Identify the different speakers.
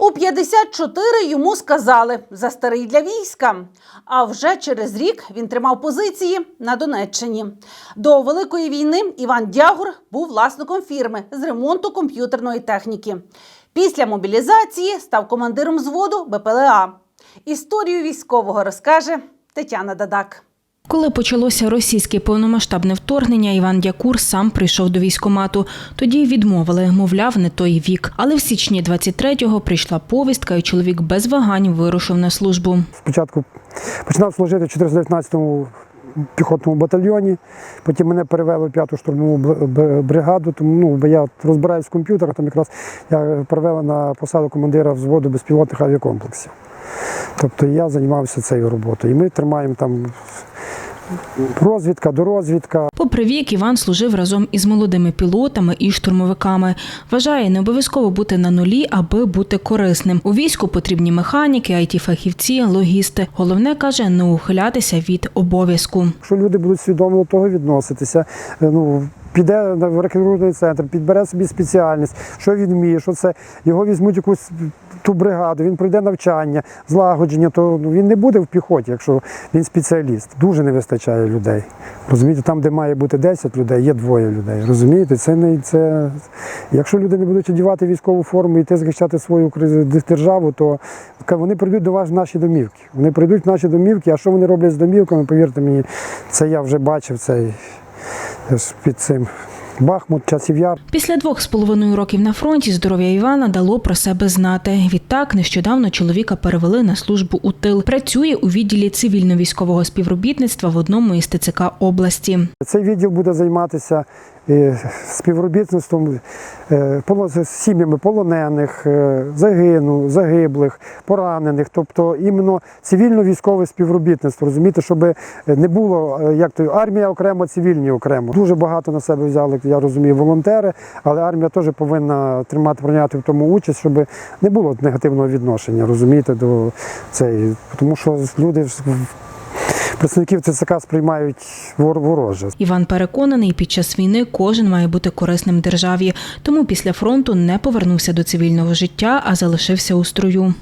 Speaker 1: У 54 йому сказали за старий для війська. А вже через рік він тримав позиції на Донеччині. До великої війни Іван Дягур був власником фірми з ремонту комп'ютерної техніки. Після мобілізації став командиром взводу БПЛА. Історію військового розкаже Тетяна Дадак.
Speaker 2: Коли почалося російське повномасштабне вторгнення, Іван Дякур сам прийшов до військомату. Тоді відмовили, мовляв, не той вік. Але в січні 23-го прийшла повістка, і чоловік без вагань вирушив на службу.
Speaker 3: Спочатку починав служити в 419-му піхотному батальйоні, потім мене перевели в 5-ту штурмову бригаду, тому ну, бо я розбираюсь в комп'ютерах, там якраз я перевели на посаду командира взводу безпілотних авіакомплексів. Тобто я займався цією роботою. І ми тримаємо там розвідка, дорозвідка,
Speaker 2: Попри вік, Іван служив разом із молодими пілотами і штурмовиками. Вважає, не обов'язково бути на нулі, аби бути корисним. У війську потрібні механіки, it фахівці логісти. Головне каже, не ухилятися від обов'язку.
Speaker 3: Якщо люди будуть свідомо до того відноситися, е, ну піде в рекрутний центр, підбере собі спеціальність, що він вміє, що це його візьмуть якусь ту бригаду, він пройде навчання, злагодження, то ну, він не буде в піхоті, якщо він спеціаліст. Дуже не вистачає людей. Розумієте, там, де має бути 10 людей, є двоє людей. Розумієте, це не це. Якщо люди не будуть одягати військову форму і йти захищати свою державу, то вони прийдуть до вас в наші домівки. Вони прийдуть в наші домівки, а що вони роблять з домівками, повірте мені, це я вже бачив цей під цим Бахмут, часів яр.
Speaker 2: Після двох з половиною років на фронті здоров'я Івана дало про себе знати. Відтак нещодавно чоловіка перевели на службу у тил. Працює у відділі цивільно-військового співробітництва в одному із ТЦК області.
Speaker 3: Цей відділ буде займатися е, співробітництвом е, з сім'ями полонених, е, загину, загиблих, поранених, тобто іменно цивільно-військове співробітництво. Розумієте, щоб не було як то армія окремо, цивільні окремо. Дуже багато на себе взяли, я розумію, волонтери, але армія теж повинна тримати прийняти в тому участь, щоб не було негативного відношення, розумієте, до цієї. Тому що люди представників ЦСК сприймають вор- вороже.
Speaker 2: Іван переконаний, під час війни кожен має бути корисним державі. Тому після фронту не повернувся до цивільного життя, а залишився у строю.